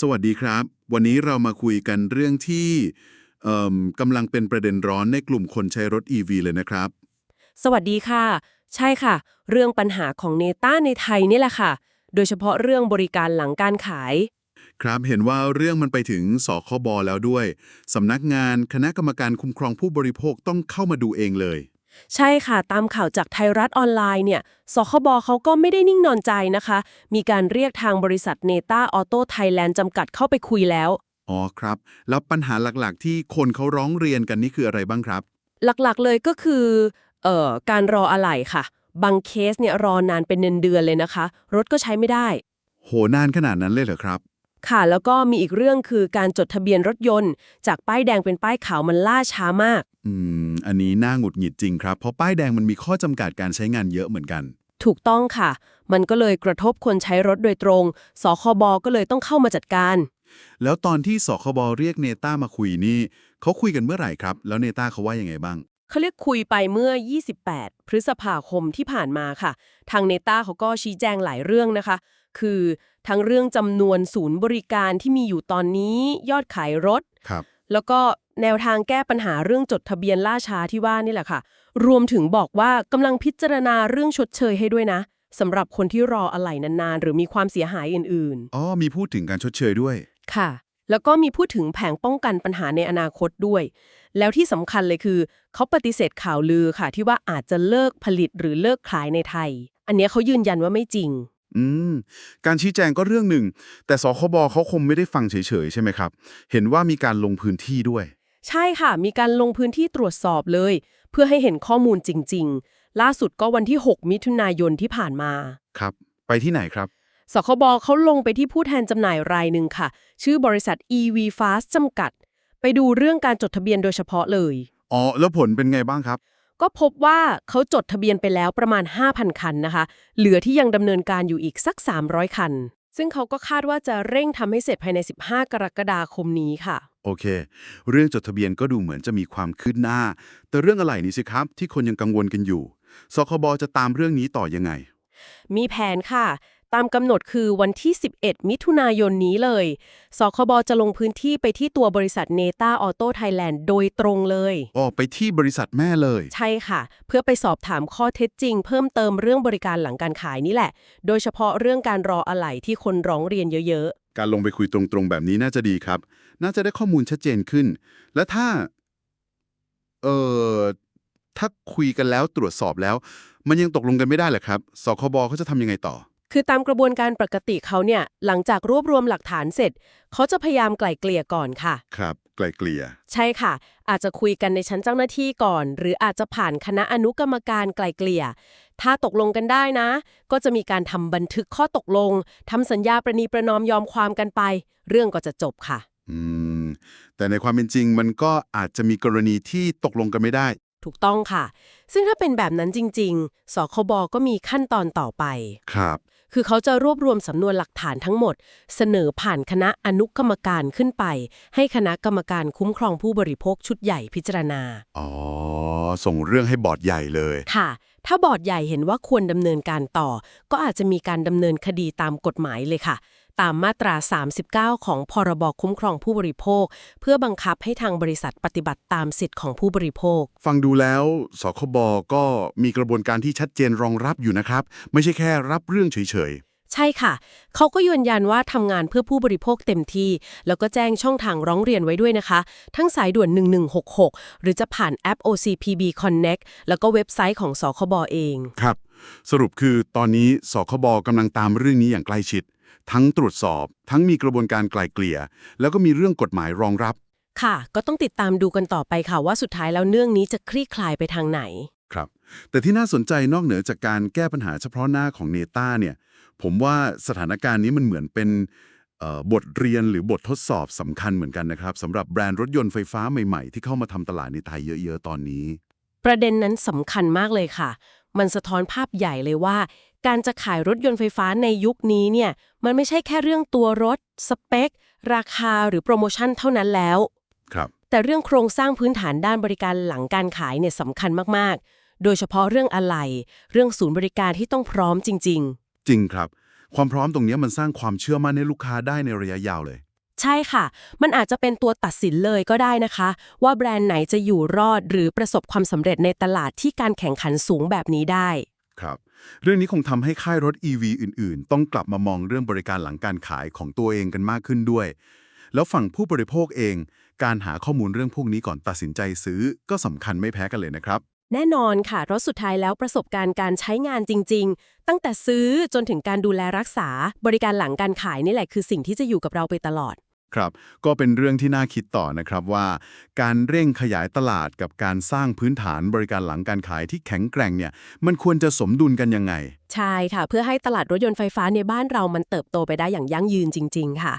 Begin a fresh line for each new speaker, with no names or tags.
สวัสดีครับ วันนี้เรามาคุยกันเรื่องที่เอิ่มกำลังเป็นประเด็นร้อนในกลุ่มคนใช้รถ EV เลยนะครับ
สวัสดีค่ะ ใช่ค่ะ เรื่องปัญหาของเนต้าในไทยนี่แหละค่ะ โดยเฉพาะเรื่องบริการหลังการขาย
ครับเห็นว่าเรื่องมันไปถึงสคบแล้วด้วยสำนักงานคณะกรรมการคุ้มครองผู้บริโภคต้องเข้ามาดูเองเลย
ใช่ค่ะ ตามข่าวจากไทยรัฐออนไลน์เนี่ยสคบเขาก็ไม่ได้นิ่งนอนใจนะคะ มีการเรียกทางบริษัทเนต้าออโต้ไทยแลนด์จำกัดเข้าไปคุยแล้ว
อ๋อครับ แล้วปัญหาหลักๆ ที่คนเขาร้องเรียนกันนี่คืออะไรบ้างครับ
หลักๆเลยก็คือเอ่อการรออะไหล่ค่ะ บางเคสเนี่ยรอนานเป็นเดือนๆเลยนะคะ รถก็ใช้ไม่ได้
โหนานขนาดนั้นเลยเหรอครับ
ค่ะแล้วก็มีอีกเรื่องคือการจดทะเบียนรถยนต์ จากป้ายแดงเป็นป้ายขาวมันล่าช้ามาก
อืม อันนี้น่าหงุดหงิดจริงครับ เพราะป้ายแดงมันมีข้อจำกัดการใช้งานเยอะเหมือนกัน
ถูกต้องค่ะ มันก็เลยกระทบคนใช้รถโดยตรง สคบก็เลยต้องเข้ามาจัดการ
แล้วตอนที่สคบเรียกเนต้ามาคุยนี่เขาคุยกันเมื่อไหร่ครับ แล้วเนต้าเขาว่ายังไงบ้าง
เขาเรียกคุยไปเมื่อ 28 พฤษภาคมที่ผ่านมาค่ะ ทางเนต้าเขาก็ชี้แจงหลายเรื่องนะคะ คือทั้งเรื่องจำนวนศูนย์บริการที่มีอยู่ตอนนี้ยอดขายรถ
ครับ
แล้วก็แนวทางแก้ปัญหาเรื่องจดทะเบียนล่าช้าที่ว่านี่แหละค่ะ รวมถึงบอกว่ากำลังพิจารณาเรื่องชดเชยให้ด้วยนะสำหรับคนที่รออะไหล่นานๆ หรือมีความเสียหายอื่นๆ
อ๋อ มีพูดถึงการชดเชยด้วย
ค่ะ แล้วก็มีพูดถึงแผงป้องกันปัญหาในอนาคตด้วย แล้วที่สำคัญเลยคือ เขาปฏิเสธข่าวลือค่ะที่ว่าอาจจะเลิกผลิตหรือเลิกขายในไทย อันเนี้ยเขายืนยันว่าไม่จริง
อืม การชี้แจงก็เรื่องหนึ่ง แต่สคบเขาคงไม่ได้ฟังเฉยๆ ใช่ไหมครับ เห็นว่ามีการลงพื้นที่ด้วย
ใช่ค่ะ มีการลงพื้นที่ตรวจสอบเลย เพื่อให้เห็นข้อมูลจริง ๆ ล่าสุดก็วันที่ 6 มิถุนายนที่ผ่านมา
ครับ ไปที่ไหนครับ
สคบเขาลงไปที่ผู้แทนจำหน่ายรายหนึ่งค่ะ ชื่อบริษัท EV Fast จำกัด ไปดูเรื่องการจดทะเบียนโดยเฉพาะเลย
อ๋อ แล้วผลเป็นไงบ้างครับ
ก็พบว่าเขาจดทะเบียนไปแล้วประมาณ 5,000 คันนะคะ เหลือที่ยังดำเนินการอยู่อีกสัก 300 คัน ซึ่งเขาก็คาดว่าจะเร่งทำให้เสร็จภายใน 15 กรกฎาคมนี้ค่ะ
โอเค เรื่องจดทะเบียนก็ดูเหมือนจะมีความคืบหน้า แต่เรื่องอะไรนี่สิครับ ที่คนยังกังวลกันอยู่ สคบจะตามเรื่องนี้ต่อยังไง
มีแผนค่ะ ตามกำหนดคือวันที่ 11 มิถุนายนนี้เลย สคบจะลงพื้นที่ไปที่ตัวบริษัทเนต้าออโต้ไทยแลนด์โดยตรงเลย
ออกไปที่บริษัทแม่เลย
ใช่ค่ะ เพื่อไปสอบถามข้อเท็จจริง เพิ่มเติมเรื่องบริการหลังการขายนี่แหละ โดยเฉพาะเรื่องการรออะไหล่ที่คนร้องเรียนเยอะ
การลงไปคุยตรงๆแบบนี้น่าจะดีครับ น่าจะได้ข้อมูลชัดเจนขึ้น และถ้า เอ่อ ถ้าคุยกันแล้วตรวจสอบแล้ว มันยังตกลงกันไม่ได้เหรอครับ สคบเขาจะทำยังไงต่อ
ๆ คือตามกระบวนการปกติเขาเนี่ยหลังจากรวบรวมหลักฐานเสร็จ เขาจะพยายามไกล่เกลี่ยก่อนค่ะ
ครับ ไกลเกลี่ย
ใช่ค่ะ อาจจะคุยกันในชั้นเจ้าหน้าที่ก่อน หรืออาจจะผ่านคณะอนุกรรมการไกล่เกลี่ย ถ้าตกลงกันได้นะ ก็จะมีการทำบันทึกข้อตกลงทำสัญญาประนีประนอมยอมความกันไป เรื่องก็จะจบค่ะ
อืม แต่ในความเป็นจริงมันก็อาจจะมีกรณีที่ตกลงกันไม่ได้
ถูกต้องค่ะ ซึ่งถ้าเป็นแบบนั้นจริง ๆ สคบก็มีขั้นตอนต่อไป
ครับ
คือเขาจะรวบรวมสำนวนหลักฐานทั้งหมด เสนอผ่านคณะอนุกรรมการขึ้นไป ให้คณะกรรมการคุ้มครองผู้บริโภคชุดใหญ่พิจารณา
อ๋อ ส่งเรื่องให้บอร์ดใหญ่เลย
ค่ะ ถ้าบอร์ดใหญ่เห็นว่าควรดำเนินการต่อ ก็อาจจะมีการดำเนินคดีตามกฎหมายเลยค่ะ ตามมาตรา 39 ของพรบคุ้มครองผู้บริโภค เพื่อบังคับให้ทางบริษัทปฏิบัติตามสิทธิ์ของผู้บริโภค
ฟังดูแล้วสคบก็มีกระบวนการที่ชัดเจนรองรับอยู่นะครับ ไม่ใช่แค่รับเรื่องเฉย
ใช่ค่ะ เขาก็ยืนยันว่าทำงานเพื่อผู้บริโภคเต็มที่ แล้วก็แจ้งช่องทางร้องเรียนไว้ด้วยนะคะ ทั้งสายด่วน 1166 หรือจะผ่านแอป OCPB Connect แล้วก็เว็บไซต์ของสคบเอง
ๆครับ สรุปคือตอนนี้สคบกำลังตามเรื่องนี้อย่างใกล้ชิด ทั้งตรวจสอบ ทั้งมีกระบวนการไกล่เกลี่ย แล้วก็มีเรื่องกฎหมายรองรับ
ค่ะ ก็ต้องติดตามดูกันต่อไปค่ะว่าสุดท้ายแล้วเรื่องนี้จะคลี่คลายไปทางไหน
ครับ แต่ที่น่าสนใจนอกเหนือจากการแก้ปัญหาเฉพาะหน้าของเนต้าเนี่ย ผมว่าสถานการณ์นี้มันเหมือนเป็นเอ่อบทเรียนหรือบททดสอบสำคัญเหมือนกันนะครับสำหรับแบรนด์รถยนต์ไฟฟ้าใหม่ๆ ที่เข้ามาทำตลาดในไทยเยอะ ๆ ตอนนี้
ประเด็นนั้นสำคัญมากเลยค่ะ มันสะท้อนภาพใหญ่เลยว่า การจะขายรถยนต์ไฟฟ้าในยุคนี้เนี่ยมันไม่ใช่แค่เรื่องตัวรถ สเปค ราคาหรือโปรโมชั่นเท่านั้นแล้ว
ครับ
แต่เรื่องโครงสร้างพื้นฐานด้านบริการหลังการขายเนี่ยสำคัญมากๆ โดยเฉพาะเรื่องอะไหล่เรื่องศูนย์บริการที่ต้องพร้อมจริง
จริงครับ ความพร้อมตรงนี้มันสร้างความเชื่อมั่นให้ลูกค้าได้ในระยะยาวเลย
ใช่ค่ะ มันอาจจะเป็นตัวตัดสินเลยก็ได้นะคะ ว่าแบรนด์ไหนจะอยู่รอดหรือประสบความสำเร็จในตลาดที่การแข่งขันสูงแบบนี้ได้
ครับ เรื่องนี้คงทำให้ค่ายรถ EV อื่น ๆ ต้องกลับมามองเรื่องบริการหลังการขายของตัวเองกันมากขึ้นด้วย แล้วฝั่งผู้บริโภคเอง การหาข้อมูลเรื่องพวกนี้ก่อนตัดสินใจซื้อก็สำคัญไม่แพ้กันเลยนะครับ
แน่นอนค่ะเพราะสุดท้ายแล้วประสบการณ์การใช้งานจริง ๆ ตั้งแต่ซื้อจนถึงการดูแลรักษา บริการหลังการขายนี่แหละคือสิ่งที่จะอยู่กับเราไปตลอด
ครับ ก็เป็นเรื่องที่น่าคิดต่อนะครับว่า การเร่งขยายตลาดกับการสร้างพื้นฐานบริการหลังการขายที่แข็งแกร่งเนี่ย มันควรจะสมดุลกันยังไง
ใช่ค่ะ เพื่อให้ตลาดรถยนต์ไฟฟ้าในบ้านเรามันเติบโตไปได้อย่างยั่งยืนจริง ๆ ค่ะ